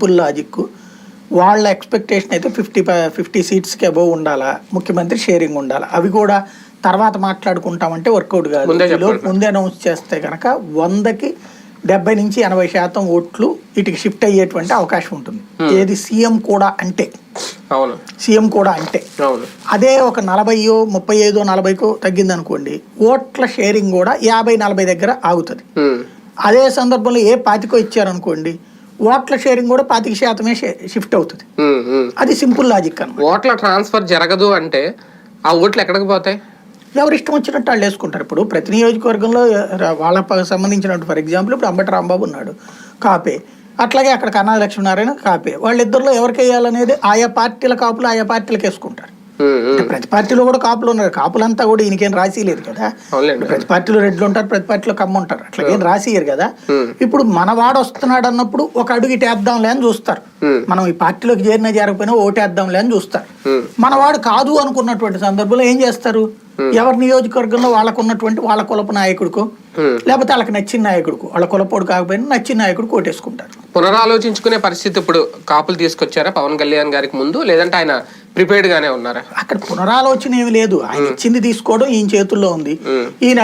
Simple logic. వాళ్ళ expectation అయితే fifty fifty సీట్స్కి అబోవ్ ఉండాలా? ముఖ్యమంత్రి షేరింగ్ ఉండాలా? అవి కూడా తర్వాత మాట్లాడుకుంటామంటే వర్కౌట్ కాదు. ముందే అనౌన్స్ చేస్తే కనుక వందకి డెబ్బై నుంచి ఎనభై శాతం ఓట్లు ఇటుకి షిఫ్ట్ అయ్యేటువంటి అవకాశం ఉంటుంది. ఏది సీఎం కూడా అంటే. సీఎం కూడా అంటే. అదే ఒక నలభైయో ముప్పై ఐదో నలభైకో తగ్గింది అనుకోండి ఓట్ల షేరింగ్ కూడా యాభై నలభై దగ్గర ఆగుతుంది. అదే సందర్భంలో ఏ పాతికో ఇచ్చారనుకోండి ఓట్ల షేరింగ్ కూడా పాతిక శాతమే షిఫ్ట్ అవుతుంది. అది సింపుల్ లాజిక్ అనమాట ఓట్ల ట్రాన్స్ఫర్ జరగదు అంటే ఆ ఓట్లు ఎక్కడికి పోతాయి? ఎవరు ఇష్టం వచ్చినట్టు వాళ్ళు వేసుకుంటారు. ఇప్పుడు ప్రతి నియోజకవర్గంలో వాళ్ళ సంబంధించినట్టు ఫర్ ఎగ్జాంపుల్ ఇప్పుడు అంబటి రాంబాబు ఉన్నాడు కాపే. అట్లాగే అక్కడ కన్నా లక్ష్మీనారాయణ కాపే. వాళ్ళిద్దరిలో ఎవరికి వేయాలనేది ఆయా పార్టీల కాపులు ఆయా పార్టీలకు వేసుకుంటారు. ప్రతి పార్టీలో కూడా కాపులు ఉన్నారు. కాపులంతా కూడా ఈయనకేం రాసి లేదు కదా. ప్రతి పార్టీలో రెడ్లు ఉంటారు ప్రతి పార్టీలో కమ్మ ఉంటారు. అట్లా ఏం రాసియ్యరు కదా. ఇప్పుడు మనవాడు వస్తున్నాడు అన్నప్పుడు ఒక అడుగు ఇటేద్దాంలే అని చూస్తారు. మనం ఈ పార్టీలోకి చేరినా చేరకపోయినా ఓటేద్దాంలే అని చూస్తారు. మనవాడు కాదు అనుకున్నటువంటి సందర్భంలో ఏం చేస్తారు? ఎవరి నియోజకవర్గంలో వాళ్ళకు ఉన్నటువంటి వాళ్ళ కులపు నాయకుడికో. లేకపోతే వాళ్ళకి నచ్చిన నాయకుడికో వాళ్ళ కులపోడు కాకపోయినా నచ్చిన నాయకుడు కోటేసుకుంటారు పునరాలోచించుకునే పరిస్థితి ఇప్పుడు కాపులు తీసుకొచ్చారా? పవన్ కళ్యాణ్ గారికి ముందు? లేదంటే ఆయన ప్రిపేర్డ్ గానే ఉన్నారా? అక్కడ పునరాలోచన ఏమి లేదు. ఆయన ఇచ్చింది తీసుకోవడం ఈయన చేతుల్లో ఉంది. ఈయన